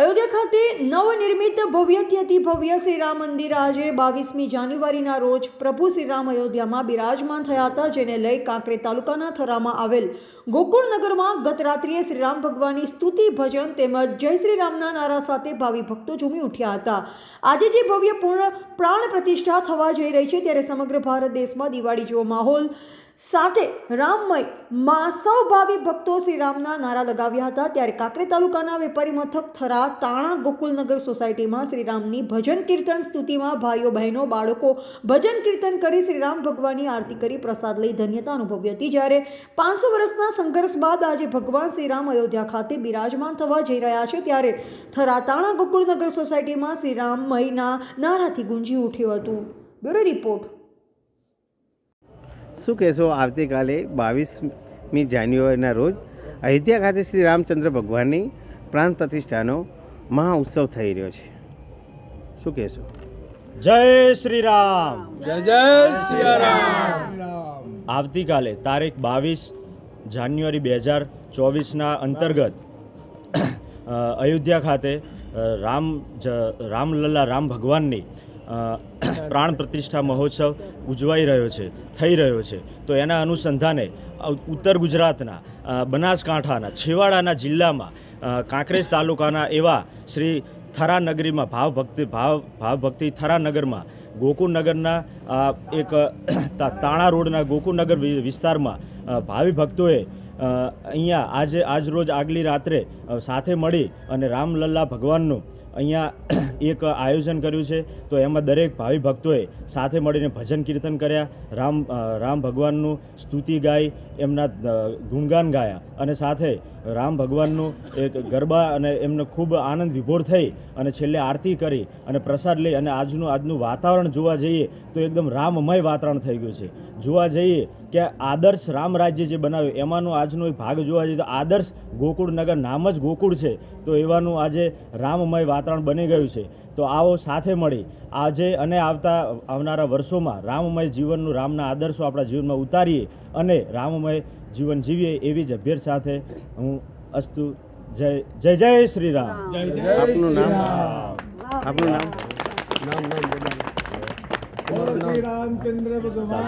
અયોધ્યા ખાતે નવનિર્મિત ભવ્યથી અતિ ભવ્ય શ્રી રામ મંદિર આજે બાવીસમી જાન્યુઆરીના રોજ પ્રભુ શ્રીરામ અયોધ્યામાં બિરાજમાન થયા હતા, જેને લઈ કાંકરે તાલુકાના થરામાં આવેલ ગોકુળનગરમાં ગત રાત્રિએ શ્રીરામ ભગવાનની સ્તુતિ, ભજન તેમજ જય શ્રી રામના નારા સાથે ભાવિ ભક્તો ઝૂમી ઉઠ્યા હતા. આજે જે ભવ્ય પૂર્ણ પ્રાણ પ્રતિષ્ઠા થવા જઈ રહી છે, ત્યારે સમગ્ર ભારત દેશમાં દિવાળી જેવો માહોલ સાથે રામમયમાં સૌ ભાવિ ભક્તો શ્રી રામના નારા લગાવ્યા હતા. ત્યારે કાંકરે તાલુકાના વેપારી મથક થરા તાણા ગોકુલનગર સોસાયટીમાં શ્રીરામની ભજન કીર્તન સ્તુતિમાં ભાઈઓ, બહેનો, બાળકો ભજન કીર્તન કરી શ્રીરામ ભગવાનની આરતી કરી પ્રસાદ લઈ ધન્યતા અનુભવી હતી. જ્યારે પાંચસો વર્ષના સંઘર્ષ બાદ આજે ભગવાન શ્રીરામ અયોધ્યા ખાતે બિરાજમાન થવા જઈ રહ્યા છે, ત્યારે થરા તાણા ગોકુળનગર સોસાયટીમાં શ્રીરામમયના નારાથી ગુંજી ઉઠ્યું હતું. Bureau report. શું કહેશો? આવતીકાલે બાવીસમી જાન્યુઆરીના રોજ અયોધ્યા ખાતે શ્રી રામચંદ્ર ભગવાનની પ્રાણ પ્રતિષ્ઠાનો મહા ઉત્સવ થઈ રહ્યો છે. શું કહેશો? જય શ્રી રામ. જય જય શ્રી રામ. આવતીકાલે તારીખ બાવીસ જાન્યુઆરી બે હજાર ચોવીસના અંતર્ગત અયોધ્યા ખાતે રામ જ રામલલ્લા રામ ભગવાનની પ્રાણ પ્રતિષ્ઠા મહોત્સવ ઉજવાઈ રહ્યો છે, થઈ રહ્યો છે. તો એના અનુસંધાને ઉત્તર ગુજરાતના બનાસકાંઠાના, છેવાડાના જિલ્લામાં કાંકરેજ તાલુકાના એવા શ્રી થરાનગરીમાં ભાવભક્તિ, ભાવ ભક્તિ ભાવ ભાવ ભક્તિ ગોકુળનગરના એક તાણા રોડના ગોકુળનગર વિસ્તારમાં ભાવિ ભક્તોએ અહીંયા આજે આજ રોજ આગલી રાત્રે સાથે મળી અને રામલલ્લા ભગવાનનું અહીંયા એક આયોજન કર્યું છે. તો એમાં દરેક ભાવિ ભક્તોએ સાથે મળીને ભજન કીર્તન કર્યા. રામ રામ ભગવાનનું સ્તુતિ ગાઈ, એમના ગુણગાન ગાયા અને સાથે રામ ભગવાનનું એક ગરબા અને એમનો ખૂબ આનંદ વિભોર થઈ અને છેલ્લે આરતી કરી અને પ્રસાદ લઈ અને આજનું આજનું વાતાવરણ જોવા જઈએ તો એકદમ રામમય વાતાવરણ થઈ ગયું છે. જોવા જઈએ કે આદર્શ રામ રાજ્ય જે બનાવ્યું, એમાંનો આજનો એક ભાગ જોવા જઈએ તો આદર્શ ગોકુળનગર નામ જ ગોકુળ છે. તો એવાનું આજે રામમય વાતાવરણ બની ગયું છે. તો આવો સાથે મળી આજે અને આવતા આવનારા વર્ષોમાં રામમય જીવનનું રામના આદર્શો આપણા જીવનમાં ઉતારીએ અને રામમય જીવન જીવીએ એવી જ અભ્યર સાથે હું અસ્તુ જય જય જય શ્રી રામ આપનું નામ? આપનું નામ? નામ નામ શ્રી રામચંદ્ર ભગવાન.